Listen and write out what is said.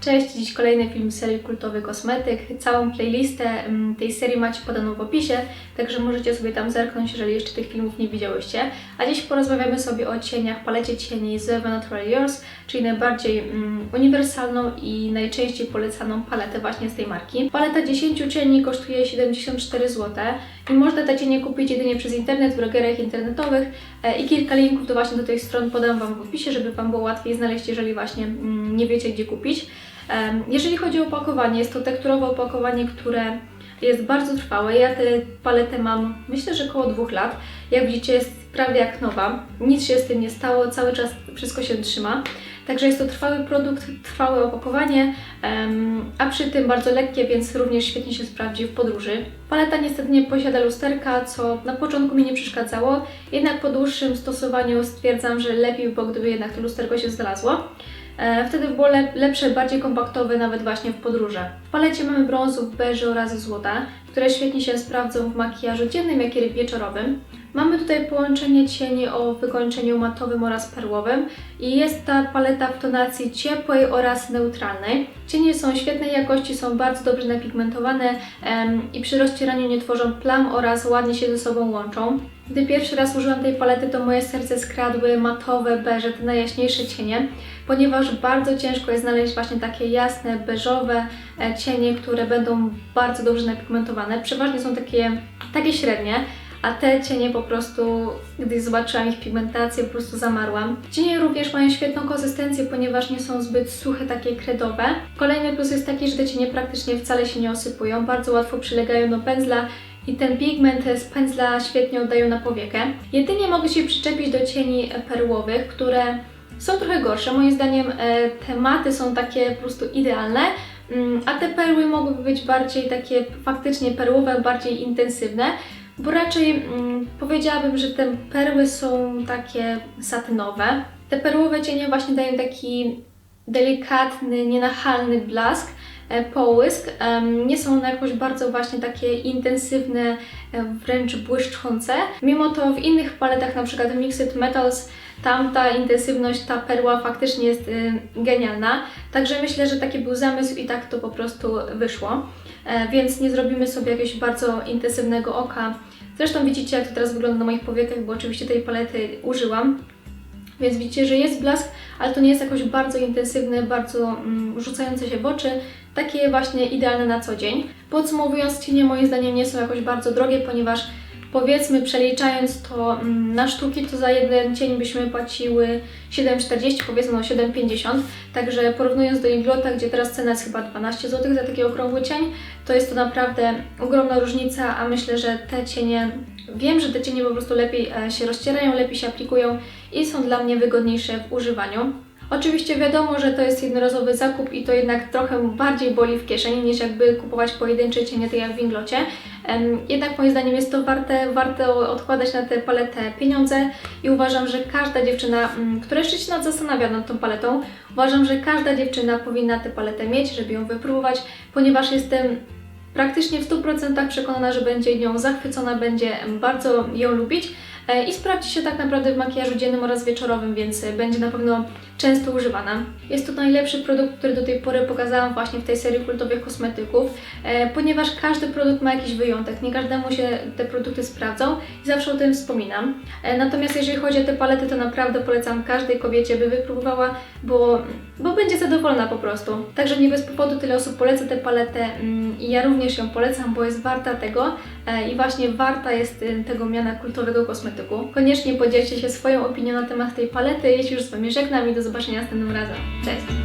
Cześć, dziś kolejny film serii Kultowy Kosmetyk. Całą playlistę mm, tej serii macie podaną w opisie, także możecie sobie tam zerknąć, jeżeli jeszcze tych filmów nie widziałyście. A dziś porozmawiamy sobie o cieniach, palecie cieni z The Natural Yours, czyli najbardziej mm, uniwersalną i najczęściej polecaną paletę właśnie z tej marki. Paleta 10 cieni kosztuje 74 zł można te cienie kupić jedynie przez internet w drogerach internetowych e, i kilka linków do właśnie do tych stron podam Wam w opisie, żeby Wam było łatwiej znaleźć, jeżeli właśnie mm, nie wiecie gdzie kupić. Jeżeli chodzi o opakowanie, jest to tekturowe opakowanie, które jest bardzo trwałe. Ja tę paletę mam myślę, że około dwóch lat. Jak widzicie jest prawie jak nowa. Nic się z tym nie stało, cały czas wszystko się trzyma. Także jest to trwały produkt, trwałe opakowanie, a przy tym bardzo lekkie, więc również świetnie się sprawdzi w podróży. Paleta niestety nie posiada lusterka, co na początku mi nie przeszkadzało, jednak po dłuższym stosowaniu stwierdzam, że lepiej by było, gdyby jednak to lusterko się znalazło. E, Wtedy było lep- lepsze, bardziej kompaktowe, nawet właśnie w podróże. W palecie mamy brązów, beży oraz złota, które świetnie się sprawdzą w makijażu dziennym, jak i wieczorowym. Mamy tutaj połączenie cieni o wykończeniu matowym oraz perłowym i jest ta paleta w tonacji ciepłej oraz neutralnej. Cienie są świetnej jakości, są bardzo dobrze napigmentowane em, i przy rozcieraniu nie tworzą plam oraz ładnie się ze sobą łączą. Gdy pierwszy raz użyłam tej palety, to moje serce skradły matowe beże, te najjaśniejsze cienie, ponieważ bardzo ciężko jest znaleźć właśnie takie jasne, beżowe e, cienie, które będą bardzo dobrze napigmentowane. Przeważnie są takie, takie średnie, a te cienie po prostu, gdy zobaczyłam ich pigmentację, po prostu zamarłam. Cienie również mają świetną konsystencję, ponieważ nie są zbyt suche, takie kredowe. Kolejny plus jest taki, że te cienie praktycznie wcale się nie osypują, bardzo łatwo przylegają do pędzla i ten pigment z pędzla świetnie oddają na powiekę. Jedynie mogę się przyczepić do cieni perłowych, które są trochę gorsze. Moim zdaniem e, te maty są takie po prostu idealne, a te perły mogłyby być bardziej takie faktycznie perłowe, bardziej intensywne, bo raczej mm, powiedziałabym, że te perły są takie satynowe. Te perłowe cienie właśnie dają taki delikatny, nienachalny blask, e, połysk. Nie są one jakoś bardzo właśnie takie intensywne, e, wręcz błyszczące. Mimo to w innych paletach, przykład Mixed Metals, tam ta intensywność, ta perła faktycznie jest y, genialna. Także myślę, że taki był zamysł i tak to po prostu wyszło. E, Więc nie zrobimy sobie jakiegoś bardzo intensywnego oka. Zresztą widzicie, jak to teraz wygląda na moich powiekach, bo oczywiście tej palety użyłam. Więc widzicie, że jest blask, ale to nie jest jakoś bardzo intensywny, bardzo mm, rzucający się w oczy. Takie właśnie idealne na co dzień. Podsumowując, cienie moim zdaniem nie są jakoś bardzo drogie, ponieważ powiedzmy przeliczając to mm, na sztuki, to za jeden cień byśmy płaciły 7,40, powiedzmy no 7,50. Także porównując do Iglota, gdzie teraz cena jest chyba 12 zł za taki okrągły cień, to jest to naprawdę ogromna różnica, a myślę, że te cienie, wiem, że te cienie po prostu lepiej e, się rozcierają, lepiej się aplikują i są dla mnie wygodniejsze w używaniu. Oczywiście wiadomo, że to jest jednorazowy zakup i to jednak trochę bardziej boli w kieszeni niż jakby kupować pojedyncze cienie, tak jak w Inglocie. Jednak moim zdaniem jest to warte, warte odkładać na tę paletę pieniądze i uważam, że każda dziewczyna, mm, która jeszcze się nad zastanawia nad tą paletą, uważam, że każda dziewczyna powinna tę paletę mieć, żeby ją wypróbować, ponieważ jestem praktycznie w 100% przekonana, że będzie nią zachwycona, będzie bardzo ją lubić i sprawdzi się tak naprawdę w makijażu dziennym oraz wieczorowym, więc e, będzie na pewno często używana. Jest to najlepszy produkt, który do tej pory pokazałam właśnie w tej serii kultowych kosmetyków, e, ponieważ każdy produkt ma jakiś wyjątek, nie każdemu się te produkty sprawdzą i zawsze o tym wspominam. E, Natomiast jeżeli chodzi o te palety, to naprawdę polecam każdej kobiecie, by wypróbowała, bo, bo będzie zadowolona po prostu. Także nie bez powodu tyle osób poleca tę paletę mm, i ja również ją polecam, bo jest warta tego e, i właśnie warta jest y, tego miana kultowego kosmetyku. Koniecznie podzielcie się swoją opinią na temat tej palety. Jeśli już z Wami żegnam i do zobaczenia następnym razem. Cześć!